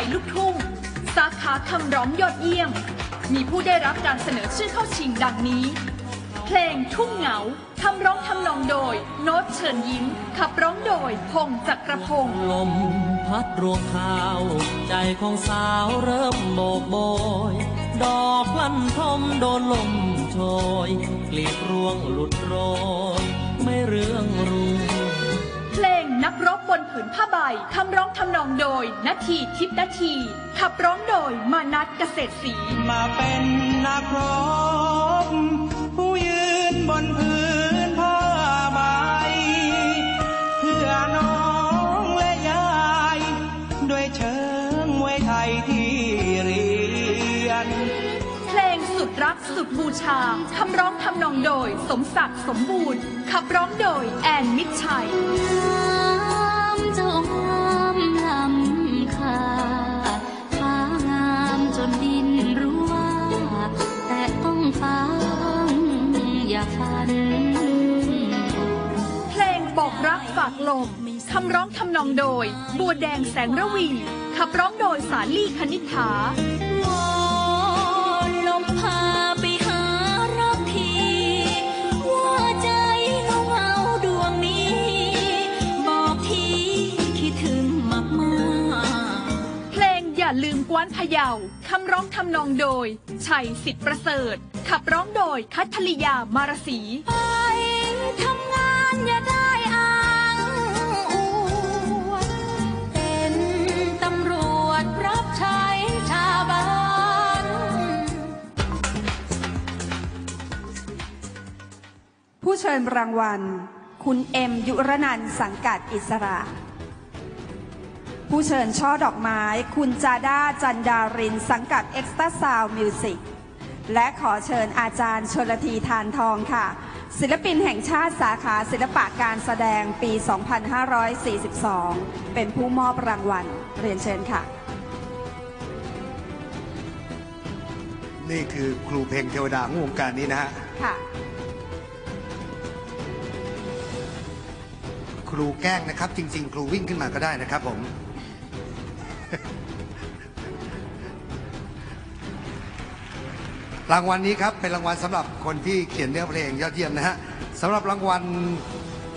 ยลูกทุ่ง สาขาคำร้องยอดเยี่ยม มีผู้ได้รับการเสนอชื่อเข้าชิงดังนี้ เพลงทุ่งเหงาคำร้องทำนองโดย โน้ตเชิญยิ้ม ขับร้องโดย พงจักรพงศ์ลมพัดรวงข้าว ใจของสาวเริ่มโบกโบย ดอกลันทมโดนลมโชยกลีบรวงหลุดโรยไม่เรื่องรู ผืนผ้าใบคำร้องทำนองโดยนาทีทิพย์นาที ขับร้องโดยมานัทเกษตรศรีมาเป็นนักรบผู้ยืนบนพื้นผ้าใบเพื่อน้องและยายด้วยเชิงมวยไทยที่เรียน เพลงสุดรักสุดบูชาคำร้องทำนองโดยสมศักดิ์สมบูรณ์ ขับร้องโดยแอนมิตรชัยากลม คำร้องทำนองโดย บัวแดงแสงระวี ขับร้องโดยสาลี่คณิษฐาวอนลมพาไปหารักทีว่าใจเงาเงาๆดวงนี้บอกทีคิดถึงมากมากๆเพลงอย่าลืมกวนพะเยา คำร้องทำนองโดย ชัยสิทธิประเสริฐ ขับร้องโดยคัทริยามารสีไปทำ ผู้เชิญรางวัล คุณเอ็มยุรนันท์สังกัดอิสระ ผู้เชิญช่อดอกไม้ คุณจาด้าจันดาริน สังกัด Extra Sound Music และขอเชิญอาจารย์ชลทีทานทองค่ะ ศิลปินแห่งชาติสาขาศิลปะการแสดงปี 2542 เป็นผู้มอบรางวัล เรียนเชิญค่ะ นี่คือครูเพลงเทวดาของวงการนี้นะฮะ ค่ะ ครูแกล้งนะครับ จริง ๆ ครูวิ่งขึ้นมาก็ได้นะครับผม รางวัลนี้ครับเป็นรางวัลสำหรับคนที่เขียนเนื้อเพลงยอดเยี่ยมนะฮะสำหรับรางวัล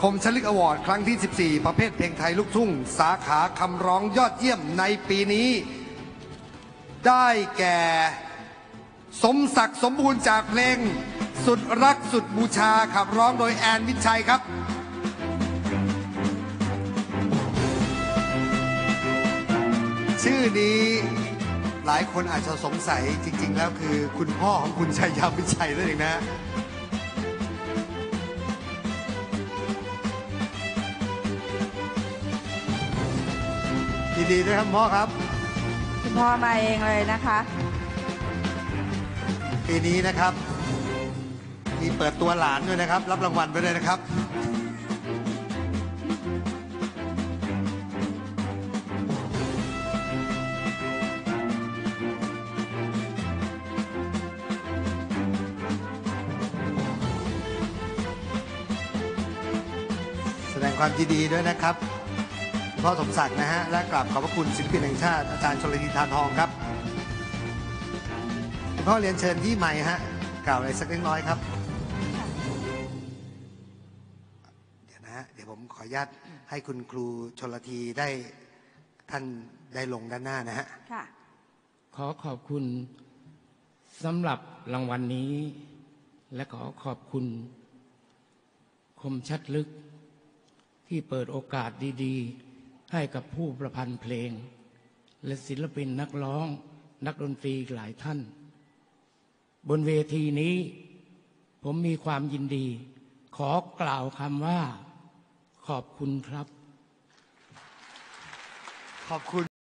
คมชลึกอวอร์ดครั้งที่ 14 ประเภทเพลงไทยลูกทุ่ง สาขาคำร้องยอดเยี่ยมในปีนี้ ได้แก่ สมศักดิ์สมบูรณ์จากเพลง สุดรักสุดบูชาขับร้องโดยแอนวิชัยครับ ชื่อนี้หลายคนอาจจะสงสัยจริง ๆ แล้วคือคุณพ่อของคุณชัยยาวิชัยนั่นเองนะยินดีด้วยครับพ่อครับ คุณพ่อมาเองเลยนะคะ ปีนี้นะครับ มีเปิดตัวหลานด้วยนะครับ รับรางวัลไปด้วยนะครับ ดงความยินดีด้วยนะครับคุณพ่อสมศักดิ์นะฮะและกราบขอบพระคุณศิลปินแห่งชาติอาจารย์ชลธีทานทองครับคุณพ่อเรียนเชิญที่ใหม่ฮะกล่าวอะไรสักเล็กน้อยครับเดี๋ยวนะฮะเดี๋ยวผมขออนุญาตให้คุณครูชลทีได้ท่านได้ลงด้านหน้านะฮะค่ะ ขอขอบคุณสำหรับรางวัลนนี้ และขอขอบคุณ คมชัดลึก ที่เปิดโอกาสดีๆ ให้กับผู้ประพันธ์เพลง และศิลปินนักร้อง นักดนตรีหลายท่าน บนเวทีนี้ ผมมีความยินดี ขอกล่าวคำว่า ขอบคุณครับ ขอบคุณ